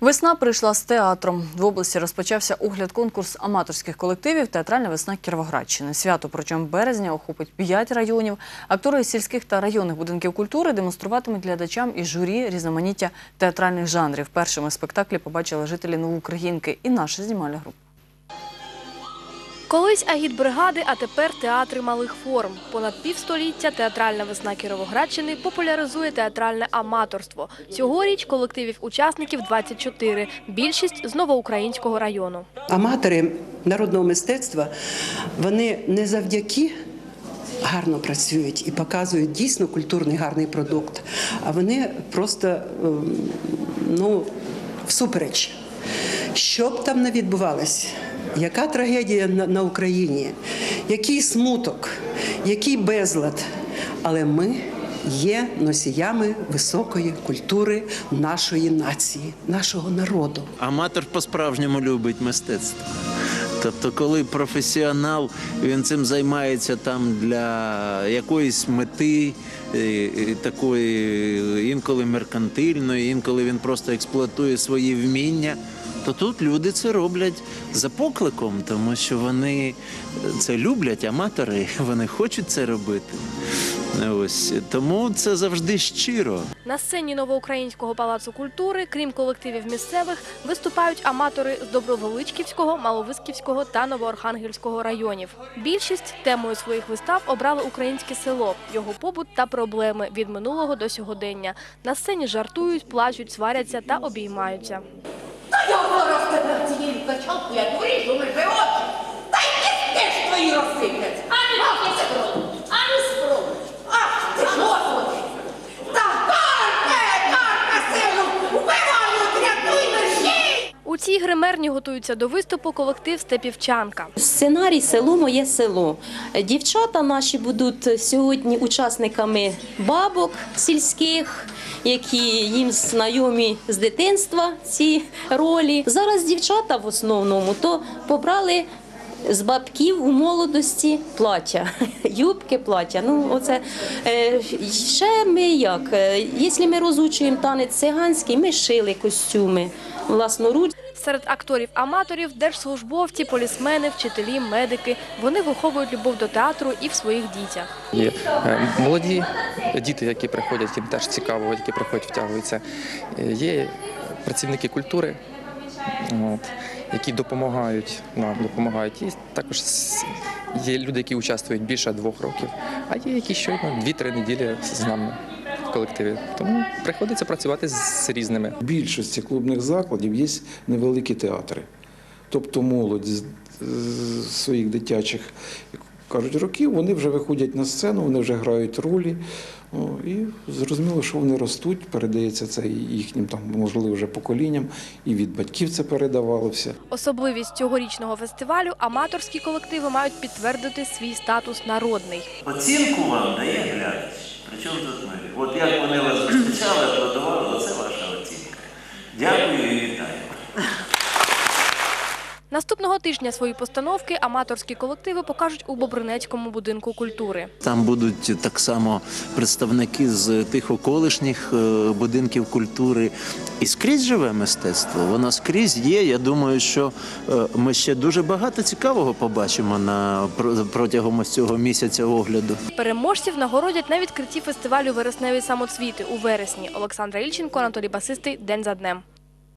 Весна прийшла з театром. В області розпочався огляд конкурс аматорських колективів Театральна весна Кіровоградщини. Свято протягом березня охопить п'ять районів. Актори сільських та районних будинків культури демонструватимуть глядачам і журі різноманіття театральних жанрів. Першими спектаклі побачили жителі Новоукраїнки і наша знімальна група. Колись агітбригади, а тепер театри малих форм. Понад півстоліття театральна весна Кіровоградщини популяризує театральне аматорство. Цьогоріч колективів учасників 24, більшість з новоукраїнського району. Аматори народного мистецтва вони не завдяки гарно працюють і показують дійсно культурний гарний продукт, а вони просто ем, ну, всупереч. Що б там не відбувалось, яка трагедія на, Україні, який смуток, який безлад, але ми є носіями високої культури нашої нації, нашого народу. Аматор по-справжньому любить мистецтво. Тобто, коли професіонал він цим займається там для якоїсь мети, е, е, такої інколи меркантильної, інколи він просто експлуатує свої вміння, то тут люди це роблять за покликом, тому що вони це люблять, аматори, вони хочуть це робити. Ось тому це завжди щиро. На сцені новоукраїнського палацу культури, крім колективів місцевих, виступають аматори з Добровеличківського, Маловисківського та Новоархангельського районів. Більшість темою своїх вистав обрали українське село, його побут та проблеми від минулого до сьогодення. На сцені жартують, плачуть, сваряться та обіймаються. Та я зараз тебе цією качалкою я доріжу лише очі. Та й ти ж твої розсипляться. А ну цій гримерні готуються до виступу колектив Степівчанка. Сценарій село моє село. Дівчата наші будуть сьогодні учасниками бабок сільських, які їм знайомі з дитинства ці ролі. Зараз дівчата в основному то побрали. З бабків у молодості плаття, юбки, плаття. Ну, оце е, ще ми як? е, Якщо ми розучуємо танець циганський, ми шили костюми власноруч. Серед акторів-аматорів держслужбовці, полісмени, вчителі, медики. Вони виховують любов до театру і в своїх дітях. Є е, молоді діти, які приходять, їм теж цікаво, які приходять, втягуються. Є працівники культури, от, які допомагають нам, допомагають. І також є люди, які участвують більше двох років, а є які щойно дві-три неділі з нами колективі. Тому приходиться працювати з різними. В більшості клубних закладів є невеликі театри. Тобто молодь з, своїх дитячих кажуть, років вони вже виходять на сцену, вони вже грають ролі. О, і зрозуміло, що вони ростуть, передається це їхнім там, можливо, вже поколінням, і від батьків це передавалося. Особливість цьогорічного фестивалю аматорські колективи мають підтвердити свій статус народний. Оцінку вам дає глядач. Причому тут ми? От як вони вас зустрічали, аплодували, оце ваша оцінка. Дякую. Наступного тижня свої постановки аматорські колективи покажуть у Бобринецькому будинку культури. Там будуть так само представники з тих околишніх е, будинків культури. І скрізь живе мистецтво. Воно скрізь є. Я думаю, що е, ми ще дуже багато цікавого побачимо на протягом ось цього місяця огляду. Переможців нагородять на відкритті фестивалю Вересневі самоцвіти у вересні. Олександра Ільченко, Анатолій Басистий. День за днем.